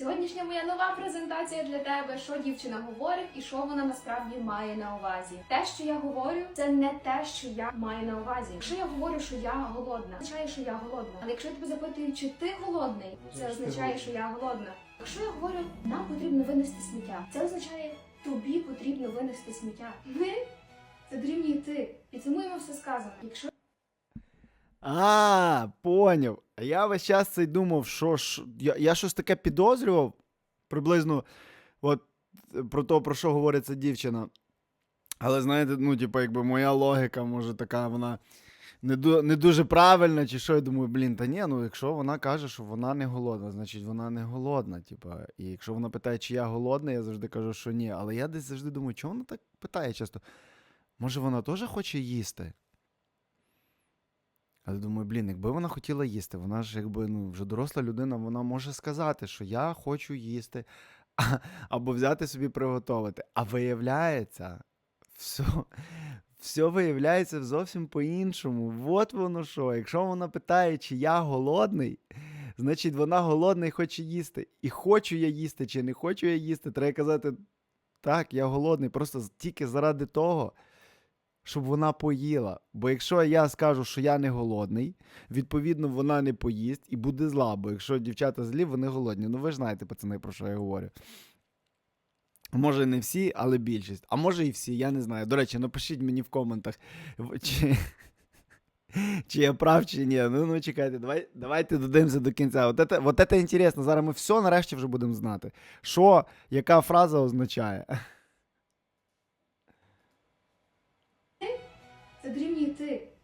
Сьогоднішня моя нова презентація для тебе, що дівчина говорить і що вона насправді має на увазі. Те, що я говорю, це не те, що я маю на увазі. Якщо я говорю, що я голодна, означає, що я голодна. Але якщо я тебе запитую, чи ти голодний, це означає, що я голодна. Якщо я говорю, нам потрібно винести сміття, це означає, тобі потрібно винести сміття. Ми це дорівнює ти. Підсумуємо все сказано. Якщо А, поняв. А я весь час цей думав, що ж. Я, я щось таке підозрював приблизно от, е, про те, про що говорить ця дівчина. Але знаєте, ну, типу, якби моя логіка, може, така, вона не, ду- не дуже правильна, чи що, я думаю, блін, та ні, ну якщо вона каже, що вона не голодна, значить вона не голодна. Типу. І якщо вона питає, чи я голодна, я завжди кажу, що ні. Але я десь завжди думаю, чого вона так питає часто? Може, вона теж хоче їсти? Але думаю, блін, якби вона хотіла їсти, вона ж якби ну, вже доросла людина, вона може сказати, що я хочу їсти, або взяти собі приготувати. А виявляється, все, все виявляється зовсім по-іншому. От воно що. Якщо вона питає, чи я голодний, значить вона голодна і хоче їсти. І хочу я їсти, чи не хочу я їсти, треба казати, так, я голодний, просто тільки заради того, щоб вона поїла. Бо якщо я скажу, що я не голодний, відповідно, вона не поїсть і буде зла. Бо якщо дівчата злі, вони голодні. Ну ви ж знаєте, пацани, про що я говорю. Може, не всі, але більшість. А може і всі, я не знаю. До речі, напишіть мені в коментах, чи, чи я прав, чи ні. Ну, ну чекайте, давай, давайте додивимося до кінця. От це, от це інтересно. Зараз ми все нарешті вже будемо знати. Що, яка фраза означає?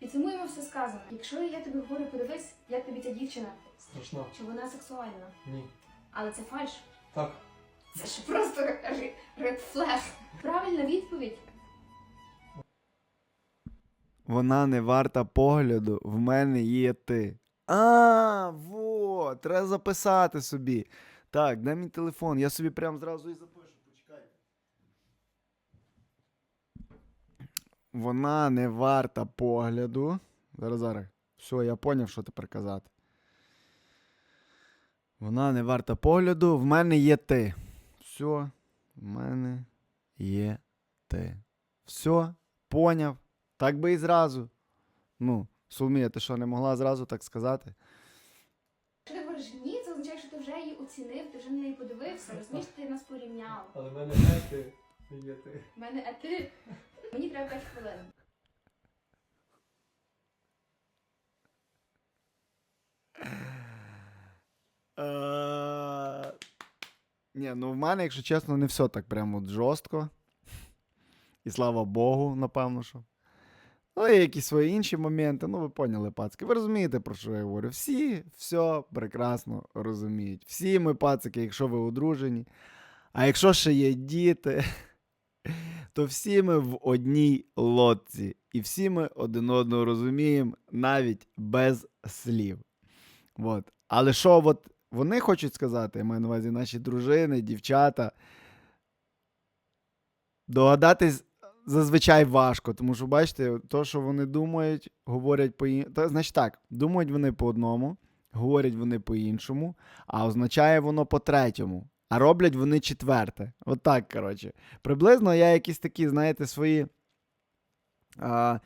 Ти. Підсумуємо все сказано. Якщо я тобі говорю, подивись, як тобі ця дівчина, Страшно. чи вона сексуальна. Ні. Але це фальш. Так. Це ж просто ред флег. Правильна відповідь. Вона не варта погляду, в мене є ти. А, во, треба записати собі. Так, дай мій телефон, я собі прям зразу і запишу, Вона не варта погляду. Зараз, зараз. Все, я поняв, що тепер казати. Вона не варта погляду, в мене є ти. Все, в мене є ти. Все, поняв. Так би і зразу. Ну, Соломія, ти що, не могла зразу так сказати? Якщо ти говориш ні, це означає, що ти вже її оцінив, ти вже на неї подивився, розумієш, ти нас порівняв. Але в мене не ти, не є ти. У мене а ти. Мені треба 5 хвилин. Е, Ні, ну в мене, якщо чесно, не все так прямо жорстко. І слава Богу, напевно, що. Ну, і якісь свої інші моменти, ну ви поняли, пацики. Ви розумієте, про що я говорю? Всі все прекрасно розуміють. Всі ми, пацики, якщо ви одружені. А якщо ще є діти, то всі ми в одній лодці. І всі ми один одного розуміємо навіть без слів. От. Але що от вони хочуть сказати, я маю на увазі наші дружини, дівчата. Догадатись зазвичай важко, тому що, бачите, то, що вони думають, говорять по іншому. Значить так, думають вони по одному, говорять вони по іншому, а означає воно по третьому. А роблять вони четверте. От так, коротше. Приблизно я якісь такі, знаєте, свої. А,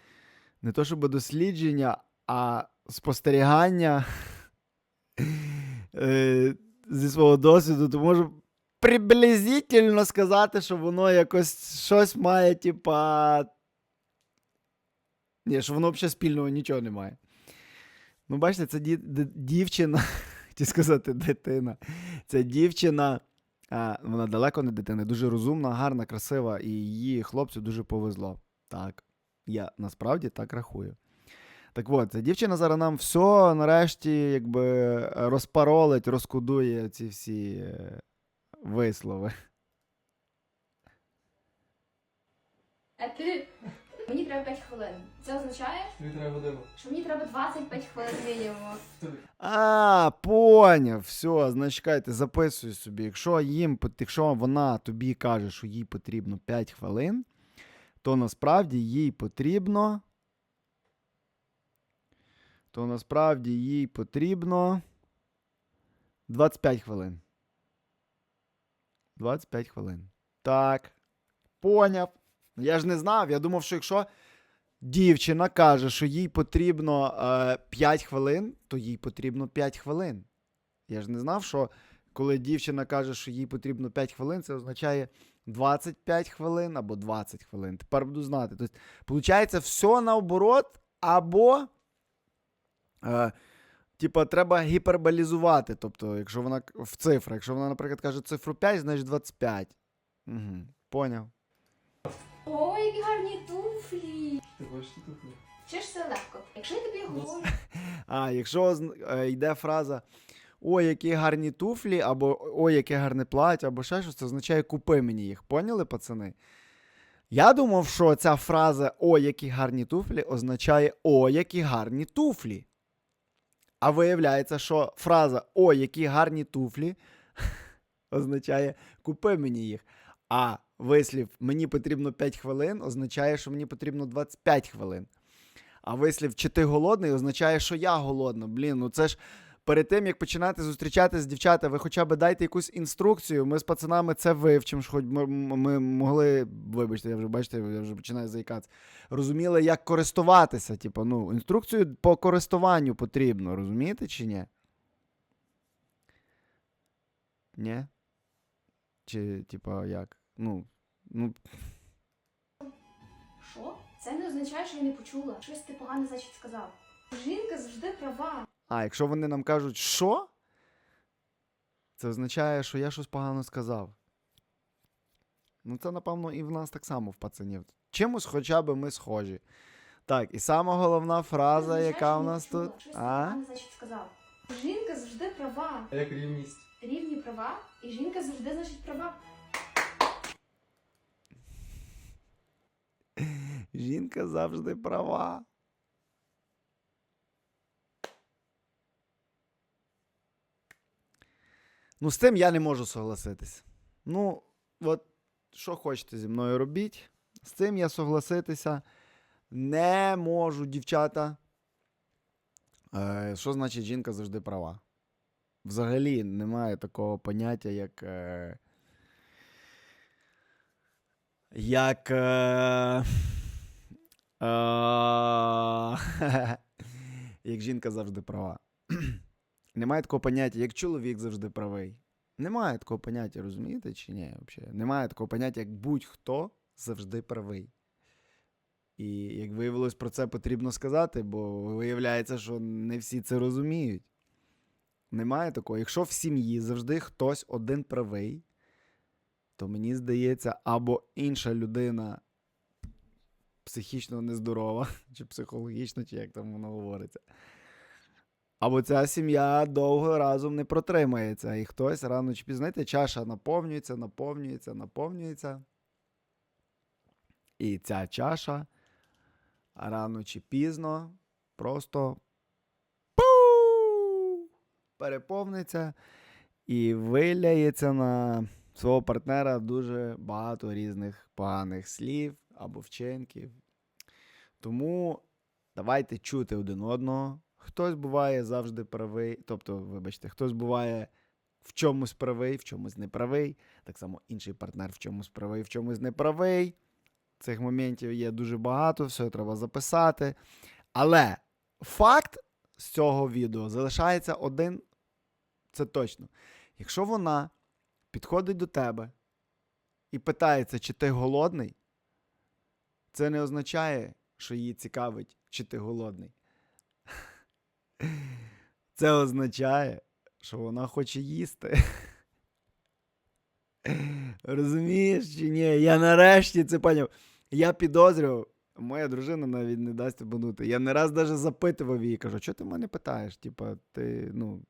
не то щоб дослідження, а спостерігання е, зі свого досвіду, то можу приблизительно сказати, що воно якось щось має, типа. Ні, що воно взагалі спільного нічого не має. Ну, бачите, це дівчина, хотів сказати, дитина. Це дівчина, вона далеко не дитина, дуже розумна, гарна, красива, і її хлопцю дуже повезло. Так, я насправді так рахую. Так от, дівчина зараз нам все нарешті якби розпаролить, розкудує ці всі е, вислови. А ти. Мені треба 5 хвилин. Це означає, Тобі треба годину. що мені треба 25 хвилин мінімум. А, поняв, все, значить, чекайте, записуй собі. Якщо їм, якщо вона тобі каже, що їй потрібно 5 хвилин, то насправді їй потрібно. То насправді їй потрібно 25 хвилин. 25 хвилин. Так. Поняв. Я ж не знав. Я думав, що якщо дівчина каже, що їй потрібно е, 5 хвилин, то їй потрібно 5 хвилин. Я ж не знав, що коли дівчина каже, що їй потрібно 5 хвилин, це означає 25 хвилин або 20 хвилин. Тепер буду знати. Тобто, виходить, все наоборот, або. Е, Типа, треба гіперболізувати. Тобто, якщо вона в цифрах, якщо вона, наприклад, каже цифру 5, значить 25. Угу. Поняв. Ой, які гарні туфлі. Ти хочеш тут? Вчишся легко. Якщо я тобі Ну, говорю, А, якщо е, йде фраза Ой, які гарні туфлі, або Ой, яке гарне плаття, або ще щось, це означає купи мені їх. Поняли, пацани? Я думав, що ця фраза Ой, які гарні туфлі означає Ой, які гарні туфлі. А виявляється, що фраза Ой, які гарні туфлі означає купи мені їх. А вислів мені потрібно 5 хвилин означає, що мені потрібно 25 хвилин. А вислів чи ти голодний означає, що я голодна. Блін, ну це ж перед тим, як починати зустрічатися з дівчата, ви хоча б дайте якусь інструкцію. Ми з пацанами це вивчимо, хоч ми, ми могли, вибачте, я вже бачите, я вже починаю заїкатися. Розуміли, як користуватися. Типу, ну, інструкцію по користуванню потрібно, розумієте чи ні? Ні? Чи, типа, як? Ну, ну, що? Це не означає, що я не почула. Щось ти погане, значить, сказав. Жінка завжди права. А, якщо вони нам кажуть, що? Це означає, що я щось погано сказав. Ну, це, напевно, і в нас так само в пацанів. Чимось хоча б ми схожі. Так, і сама головна Це фраза, означає, яка що в не нас почула. тут. Щось ти А? погане, значить, сказав. Жінка завжди права. Як рівність? Рівні права, і жінка завжди, значить, права. Жінка завжди права. Ну, з тим я не можу согласитись. Ну, от що хочете зі мною робіть, з цим я согласитися не можу, дівчата. Е, що значить жінка завжди права? Взагалі немає такого поняття, як. Е, як. Е, як жінка завжди права. Немає такого поняття, як чоловік завжди правий. Немає такого поняття, розумієте чи ні? Взагалі? Немає такого поняття, як будь-хто завжди правий. І як виявилось, про це потрібно сказати, бо виявляється, що не всі це розуміють. Немає такого. Якщо в сім'ї завжди хтось один правий, то мені здається, або інша людина психічно нездорова, чи психологічно, чи як там воно говориться. Або ця сім'я довго разом не протримається, і хтось рано чи пізно, чаша наповнюється, наповнюється, наповнюється. І ця чаша рано чи пізно просто переповниться і виляється на свого партнера дуже багато різних поганих слів або вчинків. Тому давайте чути один одного. Хтось буває завжди правий, тобто, вибачте, хтось буває в чомусь правий, в чомусь неправий. Так само інший партнер в чомусь правий, в чомусь неправий. Цих моментів є дуже багато, все треба записати. Але факт з цього відео залишається один. Це точно. Якщо вона підходить до тебе і питається, чи ти голодний, це не означає, що її цікавить, чи ти голодний. Це означає, що вона хоче їсти. Розумієш чи ні? Я нарешті це поняв. Я підозрював, моя дружина навіть не дасть обманути. Я не раз навіть запитував її, кажу, що ти мене питаєш? Типа, ти, ну,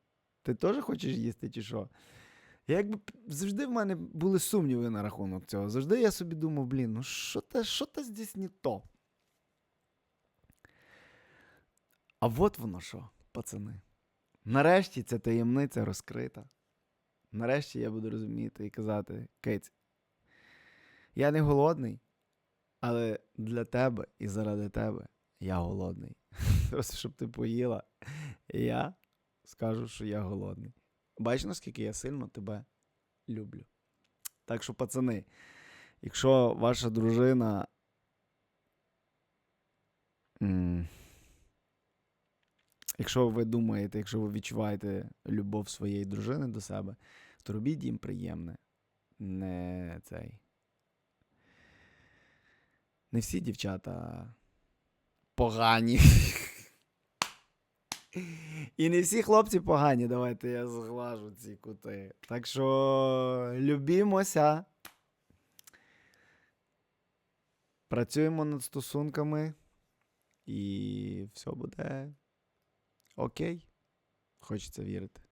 ти теж хочеш їсти, чи що? Я якби завжди в мене були сумніви на рахунок цього. Завжди я собі думав, блін, ну що то що то здесь не то? А от воно що, пацани. Нарешті ця таємниця розкрита. Нарешті я буду розуміти і казати, Кейць, я не голодний, але для тебе і заради тебе я голодний. Просто щоб ти поїла, я скажу, що я голодний. Бачиш, наскільки я сильно тебе люблю. Так що, пацани, якщо ваша дружина. Якщо ви думаєте, якщо ви відчуваєте любов своєї дружини до себе, то робіть їм приємне. Не цей. Не всі дівчата погані. І не всі хлопці погані. Давайте я зглажу ці кути. Так що любімося. Працюємо над стосунками. І все буде окей. Хочеться вірити.